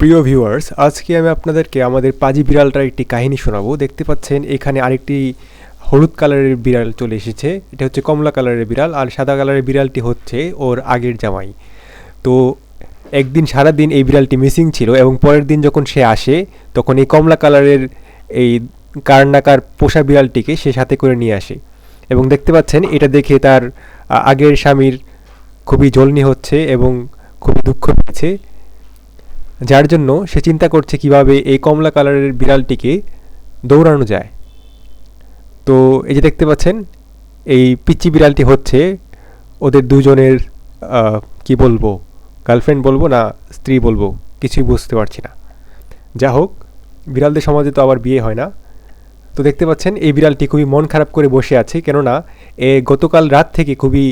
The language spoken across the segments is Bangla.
প্রিয় ভিউয়ার্স, আজকে আমি আপনাদেরকে আমাদের পাজি বিড়ালটার একটি কাহিনী শোনাবো। দেখতে পাচ্ছেন, এখানে আরেকটি হলুদ কালারের বিড়াল চলে এসেছে। এটা হচ্ছে কমলা কালারের বিড়াল আর সাদা কালারের বিড়ালটি হচ্ছে ওর আগের জামাই। তো, একদিন সারাদিন এই বিড়ালটি মিসিং ছিল এবং পরের দিন যখন সে আসে, তখন এই কমলা কালারের এই কারনাকার পোষা বিড়ালটিকে সে সাথে করে নিয়ে আসে। এবং দেখতে পাচ্ছেন, এটা দেখে তার আগের স্বামীর খুবই জলনি হচ্ছে এবং খুবই দুঃখ পেয়েছে। যার জন্য সে চিন্তা করছে কীভাবে এই কমলা কালারের বিড়ালটিকে দৌড়ানো যায়। তো এই যে দেখতে পাচ্ছেন, এই পিচ্চি বিড়ালটি হচ্ছে ওদের দুজনের কি বলব গার্লফ্রেন্ড বলব না, স্ত্রী বলব, কিছুই বুঝতে পারছি না। যা হোক, বিড়ালদের সমাজে তো আবার বিয়ে হয় না। তো দেখতে পাচ্ছেন, এই বিড়ালটি খুবই মন খারাপ করে বসে আছে, কেননা এ গতকাল রাত থেকে খুবই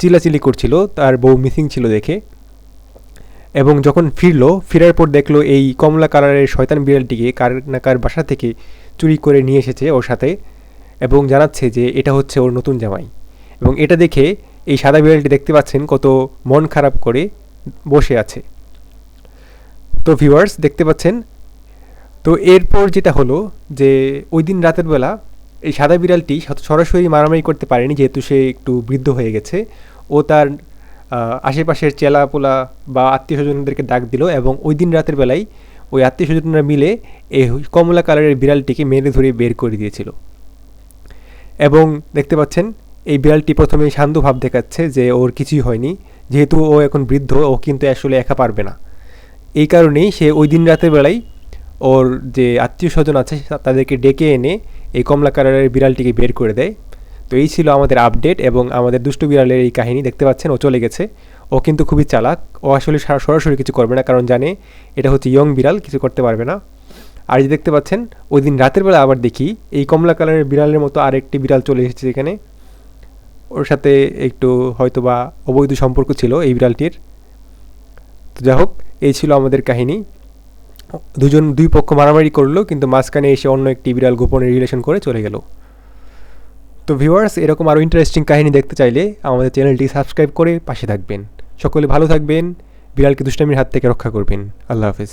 চিল্লাচিল্লি করছিল, তার বউ মিসিং ছিল দেখে। এবং যখন ফিরলো, ফেরার পর দেখল এই কমলা কালারের শয়তান বিড়ালটিকে কার না কার বাসা থেকে চুরি করে নিয়ে এসেছে ওর সাথে এবং জানাচ্ছে যে এটা হচ্ছে ওর নতুন জামাই। এবং এটা দেখে এই সাদা বিড়ালটি দেখতে পাচ্ছেন কত মন খারাপ করে বসে আছে। তো ভিউয়ার্স দেখতে পাচ্ছেন? তো এরপর যেটা হলো যে ওই দিন রাতের বেলা এই সাদা বিড়ালটি সরাসরি মারামারি করতে পারেনি, যেহেতু সে একটু বৃদ্ধ হয়ে গেছে। ও তার আশেপাশের চেলাপোলা বা আত্মীয় স্বজনদেরকে ডাক দিল এবং ওই দিন রাতের বেলায় ওই আত্মীয় স্বজনরা মিলে এই কমলা কালারের বিড়ালটিকে মেরে ধরে বের করে দিয়েছিল। এবং দেখতে পাচ্ছেন, এই বিড়ালটি প্রথমে শান্ত ভাব দেখাচ্ছে যে ওর কিছুই হয়নি। যেহেতু ও এখন বৃদ্ধ, ও কিন্তু আসলে একা পারবে না। এই কারণেই সে ওই দিন রাতের বেলায় ওর যে আত্মীয় স্বজন আছে, তাদেরকে ডেকে এনে এই কমলা কালারের বিড়ালটিকে বের করে দেয়। তো এই ছিল আমাদের আপডেট এবং আমাদের দুষ্টু বিড়ালের এই কাহিনী, দেখতে পাচ্ছেন, ও চলে গেছে। ও কিন্তু খুবই চালাক। ও আসলে সরাসরি কিছু করবে না, কারণ জানে এটা হচ্ছে ইয়ং বিড়াল, কিছু করতে পারবে না। আর যে দেখতে পাচ্ছেন ওই দিন রাতের বেলা আবার দেখি এই কমলা কালারের বিড়ালের মতো আরেকটি বিড়াল চলে এসেছে এখানে। ওর সাথে একটু হয়তো বা অবৈধ সম্পর্ক ছিল এই বিড়ালটির। তো যাই হোক, এই ছিল আমাদের কাহিনী। দুজন দুই পক্ষ মারামারি করল, কিন্তু মাঝখানে এসে অন্য একটি বিড়াল গোপনে রিলেশন করে চলে গেল। তো ভিউয়ার্স এরকম আরও ইন্টারেস্টিং কাহিনী দেখতে চাইলে আমাদের চ্যানেলটি সাবস্ক্রাইব করে পাশে থাকবেন। সকলে ভালো থাকবেন, বিড়ালকে দুষ্টামির হাত থেকে রক্ষা করবেন। আল্লাহ হাফেজ।